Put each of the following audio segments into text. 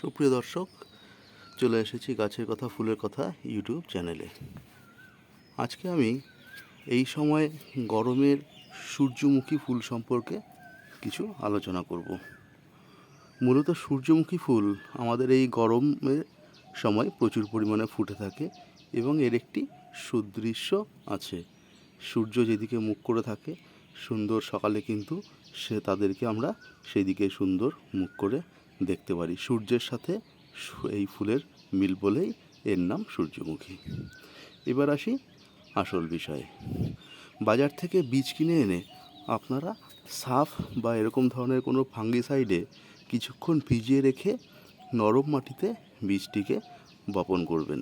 সুপ্রিয় দর্শক, চলে এসেছি গাছের কথা, ফুলের কথা ইউটিউব চ্যানেলে আজকে আমি এই সময় গরমের সূর্যমুখী ফুল সম্পর্কে কিছু আলোচনা করব। মূলত সূর্যমুখী ফুল আমাদের এই গরমের সময় প্রচুর পরিমাণে ফুটে থাকে এবং এর একটি সুদৃশ্য আছে। সূর্য যেদিকে মুখ করে থাকে, সুন্দর সকালে কিন্তু সে তাদেরকে আমরা সেদিকে সুন্দর মুখ করে দেখতে পারি। সূর্যের সাথে এই ফুলের মিল বলেই এর নাম সূর্যমুখী। এবার আসি আসল বিষয়ে। বাজার থেকে বীজ কিনে এনে আপনারা সাফ বা এরকম ধরনের কোনো ফাঙ্গিসাইডে কিছুক্ষণ ভিজিয়ে রেখে নরম মাটিতে বীজটিকে বপন করবেন।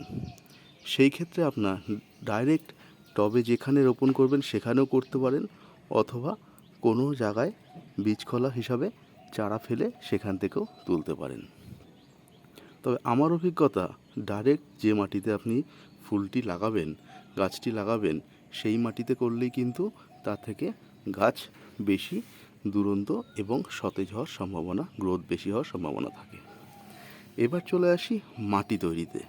সেই ক্ষেত্রে আপনার ডাইরেক্ট টবে যেখানে রোপণ করবেন সেখানেও করতে পারেন অথবা কোনো জায়গায় বীজকলা হিসাবে চারা ফেলে সেখান থেকেও তুলতে পারেন। তবে আমার অভিজ্ঞতা ডাইরেক্ট যে মাটিতে আপনি ফুলটি লাগাবেন, গাছটি লাগাবেন, সেই মাটিতে করলেই কিন্তু তার থেকে গাছ বেশি দুরন্ত এবং সতেজ হওয়ার সম্ভাবনা গ্রোথ বেশি হওয়ার সম্ভাবনা থাকে। এবার চলে আসি মাটি তৈরিতে।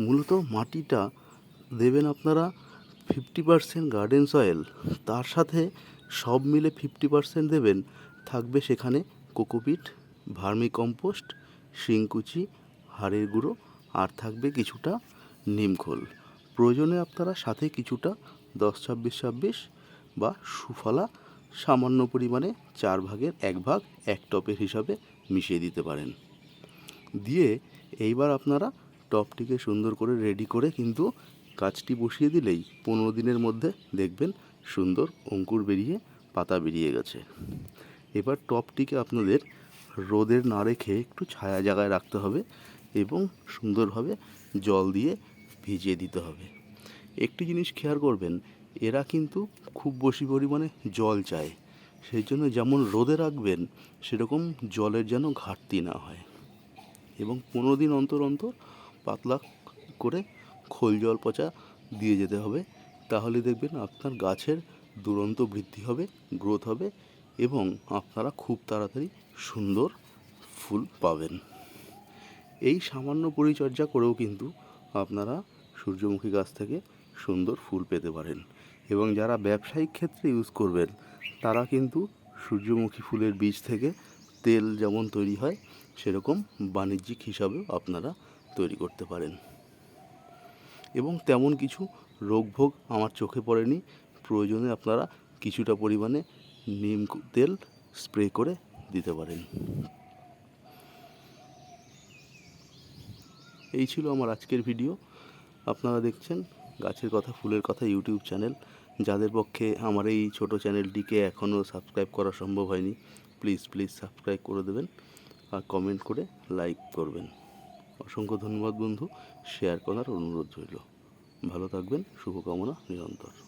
মূলত মাটিটা দেবেন আপনারা ফিফটি পারসেন্ট গার্ডেন সয়েল তার সাথে সব মিলে ফিফটি পারসেন্ট দেবেন থাকবে সেখানে কোকোপিট ভার্মি কম্পোস্ট শিংকুচি, হাড়ের গুঁড়ো, আর থাকবে কিছুটা নিমখোল। প্রয়োজনে আপনারা সাথে কিছুটা দশ ছাব্বিশ ছাব্বিশ বা সুফলা সামান্য পরিমাণে চার ভাগের এক ভাগ এক টপের হিসাবে মিশিয়ে দিতে পারেন। দিয়ে এইবার আপনারা টপটিকে সুন্দর করে রেডি করে কিন্তু গাছটি বসিয়ে দিলেই পনেরো দিনের মধ্যে দেখবেন সুন্দর অঙ্কুর বেরিয়ে, পাতা বেরিয়ে গেছে। এবার টপটিকে আপনাদের রোদের না রেখে একটু ছায়া জায়গায় রাখতে হবে এবং সুন্দরভাবে জল দিয়ে ভিজিয়ে দিতে হবে। একটি জিনিস খেয়াল করবেন, এরা কিন্তু খুব বেশি পরিমাণে জল চায়। সেই জন্য যেমন রোদে রাখবেন, সেরকম জলের যেন ঘাটতি না হয়। এবং পনেরো দিন অন্তর অন্তর পাতলা করে খোল জল পচা দিয়ে যেতে হবে। তাহলে দেখবেন আপনার গাছের দুরন্ত বৃদ্ধি হবে গ্রোথ হবে এবং আপনারা খুব তাড়াতাড়ি সুন্দর ফুল পাবেন। এই সামান্য পরিচর্যা করেও কিন্তু আপনারা সূর্যমুখী গাছ থেকে সুন্দর ফুল পেতে পারেন এবং যারা ব্যবসায়িক ক্ষেত্রে ইউজ করবেন, তারা কিন্তু সূর্যমুখী ফুলের বীজ থেকে তেল যেমন তৈরি হয়, সেরকম বাণিজ্যিক হিসাবেও আপনারা তৈরি করতে পারেন। এবং তেমন কিছু রোগভোগ আমার চোখে পড়েনি, প্রয়োজনে আপনারা কিছুটা পরিমাণে নিম তেল স্প্রে করে দিতে পারেন। এই ছিল আমার আজকের ভিডিও আপনারা দেখছেন গাছের কথা, ফুলের কথা ইউটিউব চ্যানেল। যাদের পক্ষে আমার এই ছোট চ্যানেলটিকে এখনও সাবস্ক্রাইব করা সম্ভব হয়নি প্লিজ প্লিজ সাবস্ক্রাইব করে দেবেন আর কমেন্ট করে লাইক করবেন। অসংখ্য ধন্যবাদ বন্ধু। শেয়ার করার অনুরোধ রইল। ভালো থাকবেন, শুভকামনা নিরন্তর।